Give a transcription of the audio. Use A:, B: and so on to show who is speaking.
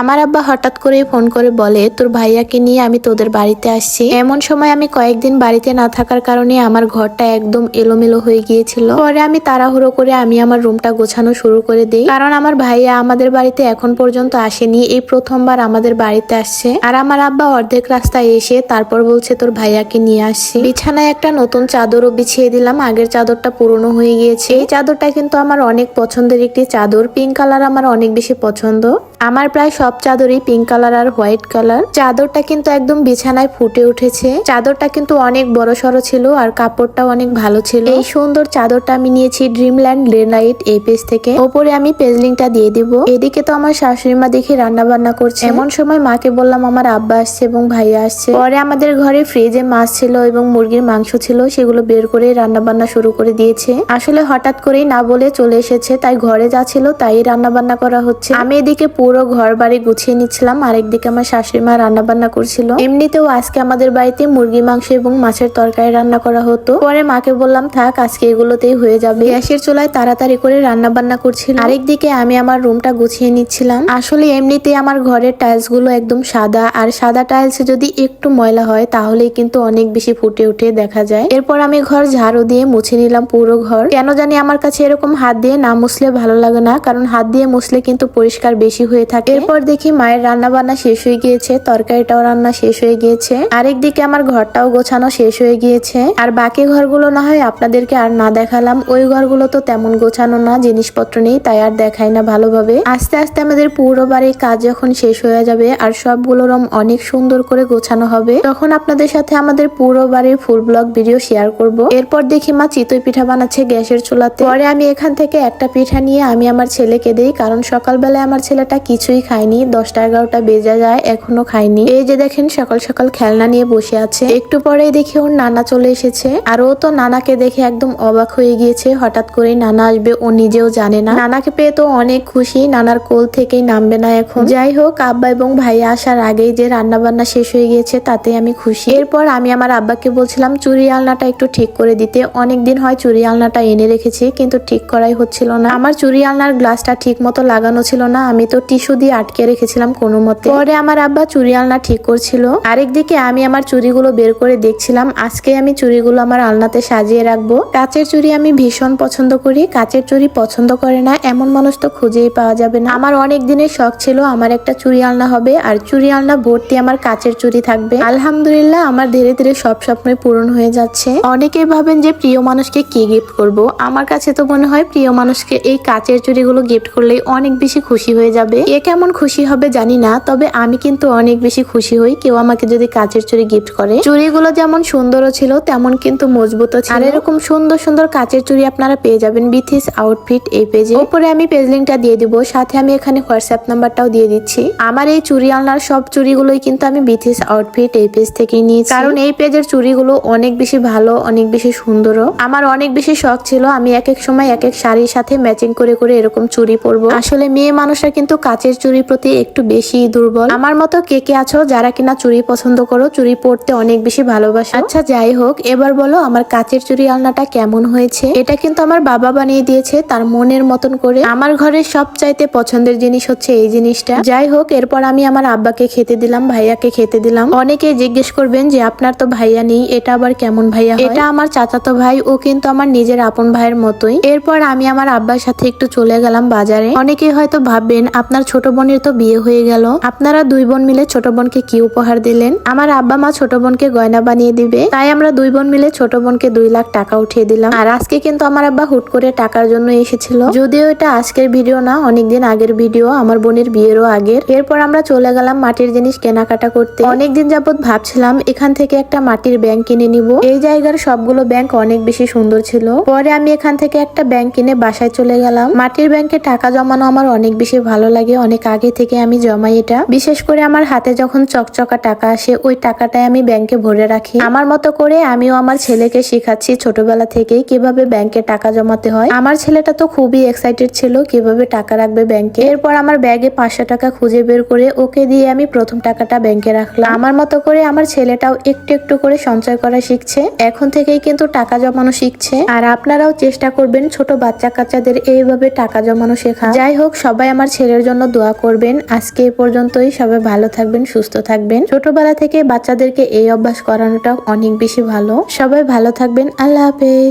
A: আমার আব্বা হঠাৎ করে ফোন করে বলে, তোর ভাইয়াকে নিয়ে আমি তোদের বাড়িতে আসছি। এমন সময় আমি কয়েকদিন বাড়িতে না থাকার কারণে আমার ঘরটা একদম এলোমেলো হয়ে গিয়েছিল। পরে আমি তাড়াহুড়ো করে আমি আমার রুমটা গোছানো শুরু করে দিই। কারণ আমার ভাইয়া আমাদের বাড়িতে এখন পর্যন্ত আসেনি, এই প্রথমবার আমাদের বাড়িতে আসছে। আর আমার আব্বা অর্ধেক রাস্তায় এসে তারপর বলছে, তোর ভাইয়াকে নিয়ে আসছি। বিছানায় একটা নতুন চাদরও বিছিয়ে দিলাম, আগের চাদরটা পুরনো হয়ে গিয়েছে। এই চাদরটা কিন্তু আমার অনেক পছন্দের একটি চাদর, পিঙ্ক কালার আমার অনেক বেশি পছন্দ। আমার প্রায় সব চাদরই পিঙ্ক কালার আর হোয়াইট কালার চাদরটা কিন্তু একদম বিছানায় ফুটে উঠেছে। চাদরটা কিন্তু অনেক বড় সড়ো ছিল আর কাপড়টাও অনেক ভালো ছিল। এই সুন্দর চাদরটা আমি নিয়েছি ড্রিমল্যান্ড লেনাইট এই পেজ থেকে। ওপরে আমি পেজলিংটা দিয়ে দিব। এদিকে তো আমার শাশুড়ি মা দেখি রান্না বান্না করছে। এমন সময় মাকে বললাম, আমার আব্বা আসছে এবং ভাইয়া আসছে। পরে আমাদের ঘরে ফ্রিজে মাছ ছিল এবং মুরগির মাংস ছিল, সেগুলো বের করে রান্না বান্না শুরু করে দিয়েছে। আসলে হঠাৎ করেই না বলে চলে এসেছে, তাই ঘরে যা ছিল তাই রান্না বান্না করা হচ্ছে। আমি এদিকে পুরো ঘর বাড়ি গুছিয়ে নিচ্ছিলাম। আরেকদিকে আমার শাশুড়ি মা রান্না বান্না করছিল। এমনিতেও আজকে আমাদের বাড়িতে মুরগি, মাংস এবং মাছের তরকারি রান্না করা হতো। পরে মাকে বললাম, থাক, আজকে এগুলোতেই হয়ে যাবে। গ্যাসের চুলায় তাড়াতাড়ি করে রান্না বান্না করছিল আরেকদিকে আমি আমার রুমটা গুছিয়ে নিচ্ছিলাম। আসলে এমনিতে আমার ঘরের টাইলসগুলো একদম সাদা, আর সাদা টাইলস যদি একটু ময়লা হয়, তাহলেই কিন্তু অনেক বেশি ফুটে উঠে দেখা যায়। এরপর আমি ঘর ঝাড়ু দিয়ে মুছে নিলাম পুরো ঘর। কেন জানি আমার কাছে এরকম হাত দিয়ে না মুছলে ভালো লাগে না, কারণ হাত দিয়ে মুছলে কিন্তু পরিষ্কার বেশি হয়ে থাকে। এরপর দেখি মায়ের রান্না বান্না শেষ হয়ে গিয়েছে, তরকারিটাও রান্না শেষ হয়ে গিয়েছে। আরেকদিকে আমার ঘরটাও গোছানো শেষ হয়ে গিয়েছে। আর বাকি ঘরগুলো না হয় আপনাদেরকে আর না দেখালাম। ওই ঘরগুলো তো তেমন গোছানো না, জিনিসপত্র নেই, তাই আর দেখাই না ভালোভাবে। আস্তে আস্তে আমাদের পুরো বাড়ির কাজ যখন শেষ হয়ে যাবে আর সবগুলো রম অনেক সুন্দর করে গোছানো হবে, তখন আপনাদের সাথে আমাদের পুরো বাড়ির ফুল ব্লগ ভিডিও শেয়ার করব। এরপর দেখি মা চিতই পিঠা বানাচ্ছে গ্যাসের চুলাতে। পরে আমি এখান থেকে একটা পিঠা নিয়ে আমি আমার ছেলেকে দেই, কারণ সকালবেলায় আমার ছেলেটা কিছুই খায়নি। দশটা এগারোটা বেজে যায়, এখনও খাইনি। এই যে দেখেন, সকাল সকাল খেলনা নিয়ে বসে আছে। একটু পরেই দেখি ওর নানা চলে এসেছে। আর ও তো নানাকে দেখে একদম অবাক হয়ে গিয়েছে। হঠাৎ করে নানা আসবে, ও নিজেও জানে না। নানাকে পেয়ে তো অনেক খুশি। নানার কোল থেকেই নামবে না এখন। যাই হোক, আব্বা এবং ভাই আসার আগেই যে রান্না বান্না শেষ হয়ে গিয়েছে তাতে আমি খুশি। এরপর আমি আমার আব্বাকে বলছিলাম, চুরি আলনাটা একটু ঠিক করে দিতে। অনেক দিন হয় চুরি আলনাটা এনে রেখেছি, কিন্তু ঠিক করাই হচ্ছিল না। আমার চুরি আলনার গ্লাসটা ঠিক মতো লাগানো ছিল না। আমি তো টিস্যু দিয়ে আটকে রেখেছিলাম কোনো মতে। পরে আমার আব্বা চুরি আলনা ঠিক করছিল। আরেকদিকে আমি আমার চুরিগুলো বের করে দেখছিলাম। আজকে আমি চুরিগুলো আমার আলনাতে সাজিয়ে রাখব। কাচের চুরি আমি ভীষণ পছন্দ করি। কাচের চুরি পছন্দ করে না। এমন মানুষ তো খুঁজেই পাওয়া যাবে না। আমার অনেক দিনের শখ ছিল আমার একটা চুরি আলনা হবে। আর চুরি আলনা ভর্তি আমার কাচের চুরি থাকবে। আলহামদুলিল্লাহ আমার ধীরে ধীরে সব স্বপ্নই পূরণ হয়ে যাচ্ছে। অনেকেই ভাবেন যে প্রিয় মানুষকে কি গিফট করব? আমার কাছে তো মনে হয় প্রিয় মানুষকে এই কাচের চুরিগুলো গিফট করলেই অনেক বেশি খুশি হয়ে যাবে। এ কেমন খুশি হবে জানি না, তবে আমি কিন্তু অনেক বেশি খুশি হই। কেউ আমাকে যদি কাচের চুরি গিফট করে। চুরিগুলো যেমন সুন্দরও ছিল, তেমন কিন্তু মজবুতও ছিল। আর এরকম সুন্দর সুন্দর কাচের চুরি আপনারা পেয়ে যাবেন বিথিস আউটফিট এই পেজে উপরে আমি পেজ লিঙ্কটা দিয়ে দিব, সাথে আমি এখানে হোয়াটসঅ্যাপ নাম্বারটাও দিয়ে দিচ্ছি। আমার এই চুরি আলনার সব চুরিগুলোই কিন্তু আমি বিথিস আউটফিট এই পেজ থেকেই নিয়েছি। কারণ এই পেজের চুরিগুলো অনেক বেশি ভালো, অনেক বেশি সুন্দরও। আমার অনেক বেশি শখ ছিল, আমি এক এক সময় এক এক শাড়ির সাথে ম্যাচিং করে করে এরকম চুরি পরবো। আসলে মেয়ে মানুষরা কিন্তু কাচের চুরির প্রতি একটু বেশি দুর্বল। আমার মতো কে কে আছো যারা কিনা চুরি পছন্দ করো, চুরি পরতে অনেক বেশি ভালোবাসো। আচ্ছা যাই হোক, এবার বলো আমার কাচের চুরি আলনাটা কেমন হয়েছে? এটা কিন্তু আমার বাবা বানিয়ে দিয়েছে তার মনের মতন করে। আমার ঘরের সবচাইতে পছন্দের জিনিস হচ্ছে এই জিনিসটা। যাই হোক, এরপর আমি আমার আব্বাকে খেতে দিলাম, ভাইয়াকে খেতে দিলাম। অনেকে জিজ্ঞেস করবেন যে, আপনার তো ভাইয়া নেই, এটা আবার কেমন ভাইয়া এটা আমার চাচাতো ভাই, ও কিন্তু আমার নিজের আপন ভাইয়ের মতোই। এরপর আমি আমার আব্বার সাথে একটু চলে গেলাম বাজারে। অনেকে হয়তো ভাববেন, আপনার ছোট বোনের তো বিয়ে হয়ে গেল। আপনারা দুই বোন মিলে ছোট বোনকে কি উপহার দিলেন? আমার আব্বা মা ছোট বোনকে গয়না বানিয়ে দিবে। তাই আমরা দুই বোন মিলে ছোট বোনকে দুই লাখ টাকা উঠিয়ে দিলাম। আর আজকে কিন্তু আমার আব্বা হুট করে টাকার জন্য এসেছিল। যদিও এটা আজকের ভিডিও না, অনেকদিন আগের ভিডিও, আমার বোনের বিয়েরও আগের। এরপর আমরা চলে গেলাম মাটির জিনিস কেনাকাটা করতে। অনেকদিন যাবত ভাবছিলাম, এখান থেকে একটা মাটির ব্যাংক কিনে নিব। এই জায়গার সবগুলো ব্যাংক অনেক বেশি সুন্দর ছিল। পরে আমি এখান থেকে একটা ব্যাংক কিনে বাসায় চলে গেলাম। মাটির ব্যাংকে টাকা জমানো আমার অনেক বেশি ভালো লাগে, অনেক আগে থেকে আমি জমাই এটা। বিশেষ করে আমার হাতে যখন চকচকা টাকা আসে, ওই টাকাটাই আমি ব্যাংকে ভরে রাখি। আমার মতো করে আমিও আমার ছেলেকে শেখাচ্ছি ছোটবেলা থেকেই কীভাবে ব্যাংকে টাকা জমাতে হয়। আমার ছেলেটা তো খুবই এক্সাইটেড ছিল কীভাবে টাকা রাখবে ব্যাংকে এরপর আমার ব্যাগে পাঁচশো টাকা খুঁজে বের করে ওকে দিয়ে আমি প্রথম টাকাটা ব্যাংকে রাখলাম। আমার মতো করে আমার ছেলেটাও একটু একটু করে সঞ্চয় করা শিখছে। এখন থেকেই কিন্তু টাকা জমানো শিখছে। আর আপনারাও চেষ্টা করবেন ছোট বাচ্চা কাচ্চাদের এইভাবে টাকা জমানো শেখা। যাই হোক, সবাই আমার ছেলের জন্য দোয়া করবে করবেন আজকে এ পর্যন্তই। সবাই ভালো থাকবেন, সুস্থ থাকবেন। ছোটবেলা থেকে বাচ্চাদেরকে এই অভ্যাস করানোটা অনেক বেশি ভালো। সবাই ভালো থাকবেন। আল্লাহ হাফেজ।